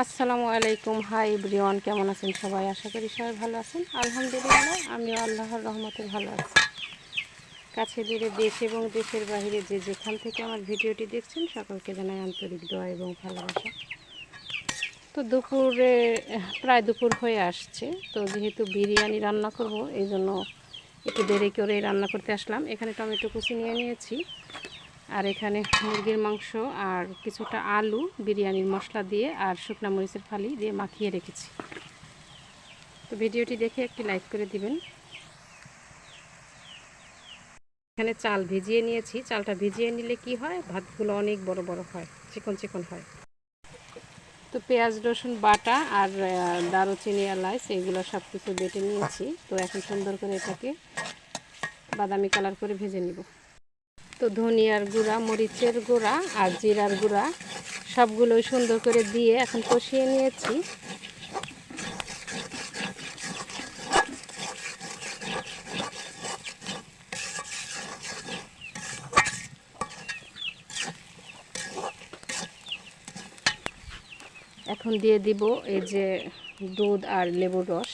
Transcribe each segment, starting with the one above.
আসসালামু আলাইকুম। High Brian কেমন আছেন সবাই? আশা করি সবাই ভালো আছেন। আলহামদুলিল্লাহ, আমিও আল্লাহর রহমতে ভালো আছি। কাছে দূরে দেশ এবং দেশের বাইরে যে যেখান থেকে আমার ভিডিওটি দেখছেন, সকলকে জানাই আন্তরিক দোয়া এবং ভালোবাসা। তো দুপুরে, প্রায় দুপুর হয়ে আসছে। তো যেহেতু বিরিয়ানি রান্না করব, এই জন্য একটু দেরি করে রান্না করতে আসলাম। এখানে টমেটো কুচি নিয়ে নিয়েছি। আর এখানে মুরগির মাংস আর কিছুটা আলু, বিরিয়ানির মশলা দিয়ে আর শুকনো মরিচের ফালি দিয়ে মাখিয়ে রেখেছি। তো ভিডিওটি দেখে একটি লাইক করে দিবেন। এখানে চাল ভিজিয়ে নিয়েছি। চালটা ভিজিয়ে নিলে কি হয়? ভাতগুলো অনেক বড় বড় হয়, চিকন চিকন হয়। তো পেঁয়াজ, রসুন, বাটা আর দারুচিনি এলাচ এগুলো সব কিছু বেটে নিয়েছি। তো এখন সুন্দর করে এটাকে বাদামি কালার করে ভেজে নিব। তো ধনিয়ার গুঁড়া, মরিচের গুঁড়া আর জিরার গুঁড়া সবগুলোই সুন্দর করে দিয়ে এখন কষিয়ে নিয়েছি। এখন দিয়ে দিব এই যে দুধ আর লেবুর রস,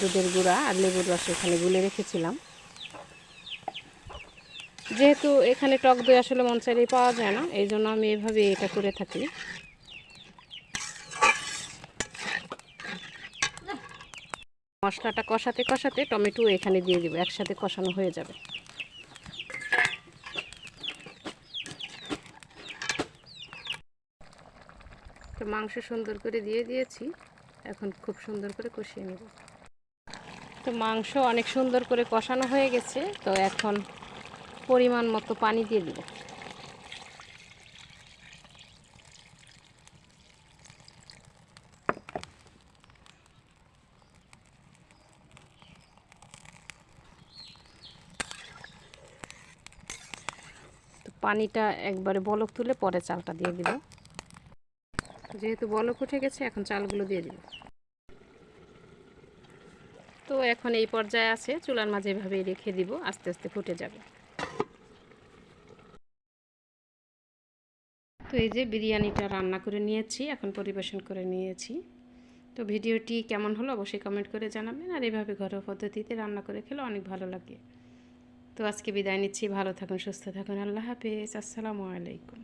দুধের গুঁড়া আর লেবুর রস এখানে গুলে রেখেছিলাম। যেহেতু এখানে টক দই আসলে মন চাইলেই পাওয়া যায় না, এই জন্য আমি এভাবে এটা করে থাকি। মশলাটা কষাতে কষাতে টমেটো এখানে দিয়ে দিব, একসাথে কষানো হয়ে যাবে। তো মাংস সুন্দর করে দিয়ে দিয়েছি, এখন খুব সুন্দর করে কষিয়ে নেব। তো মাংস অনেক সুন্দর করে কষানো হয়ে গেছে, তো এখন পরিমাণ মতো পানি দিয়ে দিব। পানিটা একবারে বলক তুলে পরে চালটা দিয়ে দিব। যেহেতু বলক উঠে গেছে, এখন চালগুলো দিয়ে দিব। তো এখন এই পর্যায়ে আছে, চুলার মাঝে এভাবেই রেখে দিব, আস্তে আস্তে ফুটে যাবে। তো এই যে বিরিয়ানিটা রান্না করে নিয়েছি, এখন পরিবেশন করে নিয়েছি। তো ভিডিওটি কেমন হলো অবশ্যই কমেন্ট করে জানাবেন, আর এভাবে ঘরোয়া পদ্ধতিতে রান্না করে খেলে অনেক ভালো লাগে। তো আজকে বিদায় নিচ্ছি, ভালো থাকুন, সুস্থ থাকুন, আল্লাহ হাফেজ, আসসালামু আলাইকুম।